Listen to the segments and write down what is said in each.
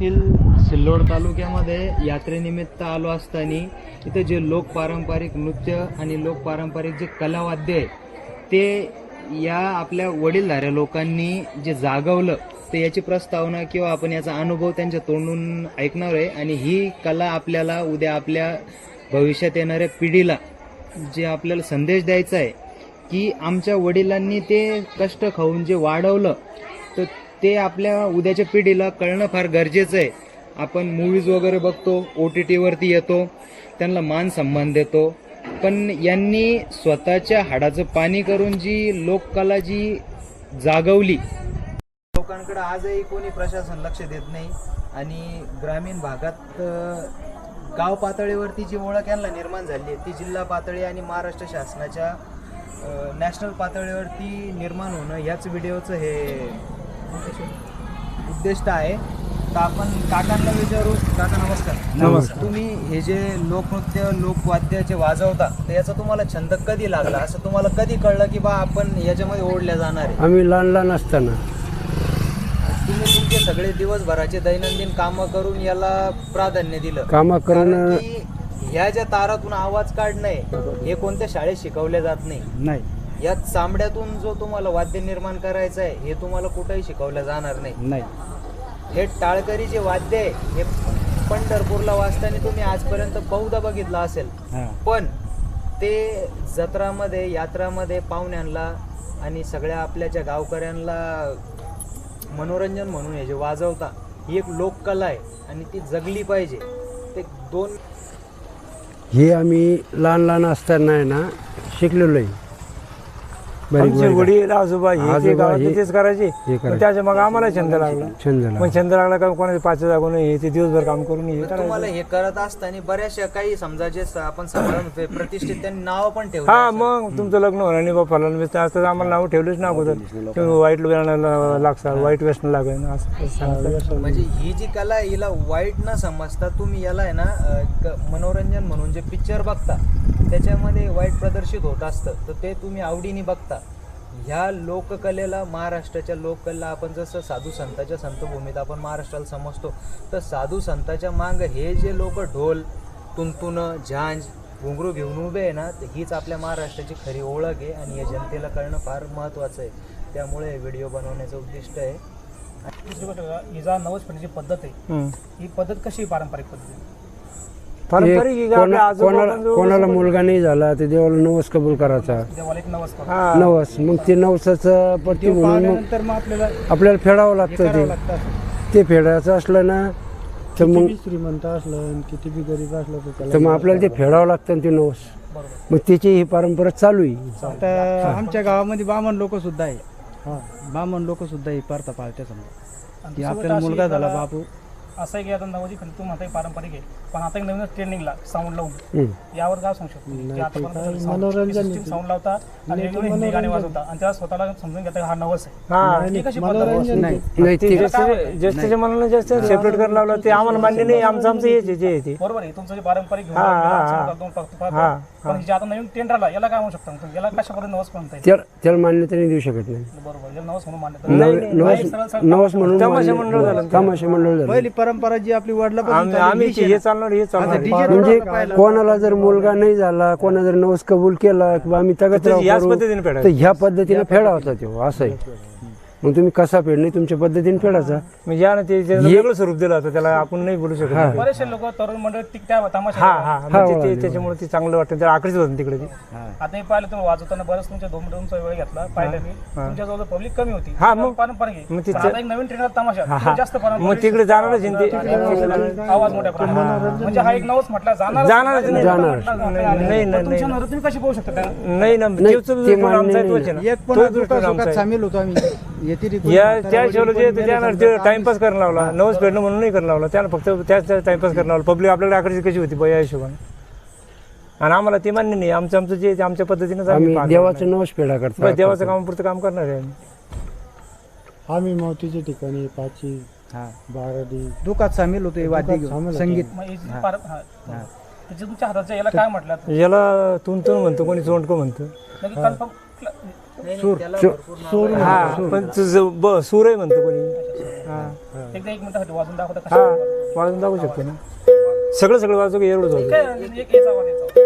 येथील सिल्लोड तालुक्यामध्ये यात्रेनिमित्त आलो असताना इथं जे लोक पारंपरिक नृत्य आणि लोक पारंपरिक जे कलावाद्य आहे ते या आपल्या वडीलधाऱ्या लोकांनी जे जागवलं ते याची प्रस्तावना किंवा आपण याचा अनुभव त्यांच्या तोंडून ऐकणार आहे. आणि ही कला आपल्याला उद्या आपल्या भविष्यात येणाऱ्या पिढीला जे आपल्याला संदेश द्यायचा आहे की आमच्या वडिलांनी ते कष्ट खाऊन जे वाढवलं तर ते आपल्या उद्याच्या पिढीला कळणं फार गरजेचं आहे. आपण मूवीज वगैरे बघतो ओ टी टीवरती येतो त्यांना मान सन्मान देतो. पण यांनी स्वतःच्या हाडाचं पाणी करून जी लोककला जी जागवली लोकांकडे आजही कोणी प्रशासन लक्ष देत नाही आणि ग्रामीण भागात गाव पातळीवरती जी ओळख यांना निर्माण झाली आहे ती जिल्हा पातळी आणि महाराष्ट्र शासनाच्या नॅशनल पातळीवरती निर्माण होणं याच व्हिडिओचं हे उद्दिष्ट आहे. तर आपण काकांना विचारू. काका नमस्कार. नमस्कार. तुम्ही हे जे लोकनृत्य लोकवाद्य जे वाजवता तर याचा तुम्हाला छंद कधी लागला? असं तुम्हाला कधी कळलं की बा आपण याच्यामध्ये ओढल्या जाणार आहे? आम्ही लहान लहान असताना. तुम्ही तुमचे सगळे दिवसभराचे दैनंदिन कामं करून याला प्राधान्य दिलं. कामं करून कारण की ह्या ज्या तारातून आवाज काढणं आहे हे कोणत्या शाळेत शिकवले जात नाही. नाही. या चांबड्यातून जो तुम्हाला वाद्य निर्माण करायचं आहे हे तुम्हाला कुठेही शिकवलं जाणार नाही. नाही. हे टाळकरी जे वाद्य आहे हे पंढरपूरला वाजताना तुम्ही आजपर्यंत बहुधा बघितलं असेल. हा. पण ते जत्रामध्ये यात्रामध्ये पाहुण्यांना आणि सगळ्या आपल्या ज्या गावकऱ्यांना मनोरंजन म्हणून हे जे वाजवता ही एक लोककला आहे आणि ती जगली पाहिजे. ते दोन हे आम्ही लहान लहान असताना आहे ना शिकलेलो आहे. बारीक आमचे बारीक. वडील आजोबा हे आजोबा गावात हे- तेच करायचे हे करायचे. मग त्याच्या मग आम्हाला छंद लागला छंद लागला. मग छंद लागला का कोणाचे पाच जागून हे ते दिवसभर काम करून हे तुम्हाला हे करत असताना बऱ्याचशा काही समजा जे स- आपण समारंभ प्रतिष्ठित त्यांनी नाव पण ठेवलं हा असेल. मग तुमचं लग्न होणार नाही बाबा फलन व्यस्त असतं तर आम्हाला नाव ठेवलेच ना अगोदर तुम्ही वाईट वेळाला लागसाल वाईट व्यसन लागेल असं असं सांगतात. म्हणजे ही जी कला आहे हिला वाईट न समजता तुम्ही याला आहे ना अ, क- मनोरंजन म्हणून जे पिक्चर बघता त्याच्यामध्ये वाईट प्रदर्शित होत असतं. तर ते तुम्ही आवडीने बघता. ह्या लोककलेला महाराष्ट्राच्या लोककला आपण जसं साधू संताच्या संतभूमीत आपण महाराष्ट्राला समजतो तर साधू संताच्या मांग हे जे लोक ढोल तुंतुनं झांज घुंगरू घेऊन उभे आहे ना तर हीच आपल्या महाराष्ट्राची खरी ओळख आहे आणि हे जनतेला कळणं फार महत्त्वाचं आहे. त्यामुळे हे व्हिडिओ बनवण्याचं उद्दिष्ट आहे. दुसरी गोष्ट ही जा नवस पद्धत आहे. ही पद्धत कशी पारंपरिक पद्धती एक ही कोणा- कोणाला कोणाला मुलगा नाही झाला तर देवाला नवस कबूल करायचा. हा. नवस. मग ते नवसाचं पट्टी म्हणून मग नंतर मग आपल्याला आपल्याला फेडावं लागतं ते. ते फेडायचं असलं ना तर मग श्रीमंत असलं किती बी गरीब असलं तर मग आपल्याला ते फेडावं लागतं ना ते नवस. मग त्याची ही परंपरा चालू आहे. आता आमच्या गावामध्ये बामण लोक सुद्धा आहे. बामण लोक सुद्धा आहे पारता पाळत्या समजा की आपल्याला मुलगा झाला बापू. असं आहे की आता नवजी खंड तू म्हणता पारंपरिक आहे. पण आता एक नवीनच ट्रेंडिंगला साऊंड लावून. यावर काय सांगू शकतो? की आतापर्यंत साऊंड लावता आणि वेगवेगळे हिंदी गाणे वाजवता. आणि त्याला स्वतःला समजून घेता हा नवस आहे. कशी नाही. जास्त जास्तीच्या मनाला जास्त सेपरेट करायला लावलं ते आम्हाला मान्य नाही आमचं आमचं जे आहे ते. बरोबर आहे तुमचं जे पारंपरिक पण जे आता नवीन ट्रेंड आला याला काय म्हणू शकता? याला कशा पद्धतीने नवस म्हणता येईल त्याला त्याला मान्यता नाही देऊ शकत नाही बरोबर याला नवस म्हणून नव-. नवस नवस तमाशा मंडळ झालं. तमाशा मंडळ झालं पहिली परंपरा जी आपली वडिलापासून आम्ही हे. चालणार हे चालणार DJ म्हणजे कोणाला जर मुलगा नाही झाला कोणा जर नवस कबूल केला किंवा आम्ही तगत तर याच पद्धतीने तर फेडायचं ह्या पद्धतीने फेडा होता तो असं आहे मग तुम्ही कसा फेड नाही तुमच्या पद्धतीने फेडायचा म्हणजे या ना ते वेगळं स्वरूप दिलं होतं त्याला आपण नाही बोलू शकत. बरेचसे लोक तरुण मंडळ टिक त्या तमाशा हा हा. म्हणजे ते. त्याच्यामुळे ते चांगलं वाटतं. त्याला आकर्षित होतं तिकडे ते. आता हे पाहिलं तुम्ही वाजवताना बरंच तुमच्या दोन मिनिटांचा वेळ घेतला. पाहिलं मी. तुमच्या जवळ पब्लिक कमी होती. हा, मग- पारंपरिक आहे. मग ते- पण आता एक नवीन ट्रेंड तमाशा. हा. तिकडे जास्त मग पारंपरिक तिकडे जाणारच आहे ना ते. आवाज मोठ्या प्रमाणात. म्हणजे हा एक नवस म्हटला जाणार जाणारच नाही. जाणार. नाही, नाही, तुमच्या तुम्ही कशी पाहू शकता? त्याला? नाही ना नाही, तोच ते दृष्टिकोन मान्य आमचा आहे, नाही. तोच आहे ना. एक पण तोच दुःखा दृष्टिकोन आमचा सुखात आहे. सामील होतो आम्ही. ती या त्या मेले त्यानं ते टाइमपास करायला लावला. नवस फेडणं म्हणून नाही करायला लावला. त्यानं फक्त त्याच टाइमपास करायला लावला. पब्लिक आपल्याकडे आकर्षित कशी होती बया हिशोबाने? आणि आम्हाला ते मान्य नाही. आमचं आमचं जे आमच्या पद्धतीनं आम्ही देवाचं नवस फेडा करतो. देवाचं कामापुरतं काम करणार आहे आम्ही. आम्ही मावतीच्या ठिकाणी पाची हा. बाराडी दुखात सामील होतो हे वाद्य घेऊन. होतो. संगीत. तुमच्या याला काय म्हटलं याला तुन तुन म्हणतो कोणी चोंडको म्हणतो. नक्की कन्फर्म हा. पण तुझं ब सूर आहे म्हणतो कोणी. हा. एकदा एक मिनिटासाठी वाजून दाखवता हा कशा वाजून दाखवू शकतो ना. सगळं सगळं वाजू का एवढंच वाजू काय एक याचा आवाज याचा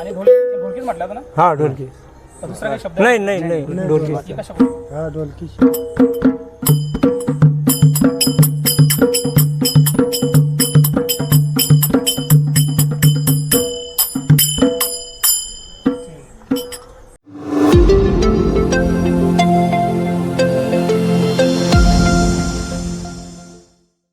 आणि ढोलकी ढोलकीच म्हटलं होतं ना? हा ढोलकी. का दुसरा काही शब्द नाही नाही नाही ढोलकी. हा ढोलकी.